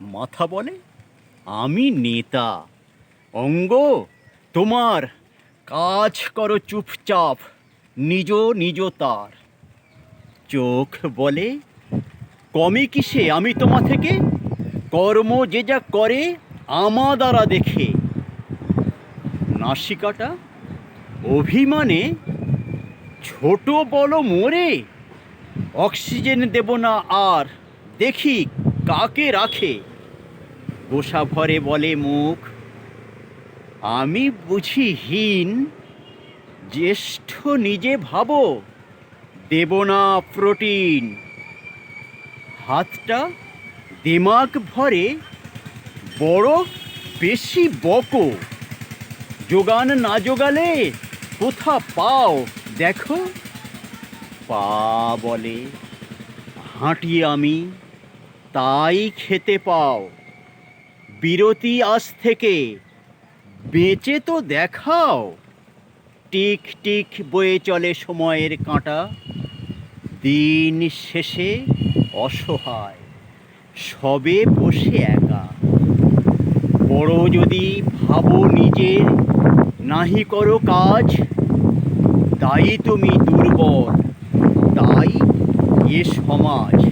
মাথা বলে? আমি নেতা। অঙ্গ, তোমার। কাজ করো চুপচাপ। নিজ নিজ তার। চোখ বলে, কমে কিসে? আমি তোমা থেকে? কর্ম যে যা করে, আমা দ্বারা দেখে। নাসিকাটা অভিমানে, ছোট বলো মোরে, অক্সিজেন দেব না আর, দেখি কাকে রাখে? গোসা ভরে বলে মুখ, আমি বুঝি হীন, জ্যেষ্ঠ নিজে ভাবো, দেব না প্রোটিন। হাতটা দিমাগ ভরে বড় বেশি বকো, যোগান না যোগালে কোথা পাও দেখো? পা বলে, হাঁটি আমি, তাই খেতে পাও। বিরতি আজ থেকে। বেঁচে তো দেখাও। টিক টিক বয়ে চলে সময়ের কাঁটা। দিন শেষে অসহায়। সবে বসে একা। বড় যদি ভাবো নিজের, নাহি করো কাজ। তাই তুমি দুর্বল, তাই এ সমাজ।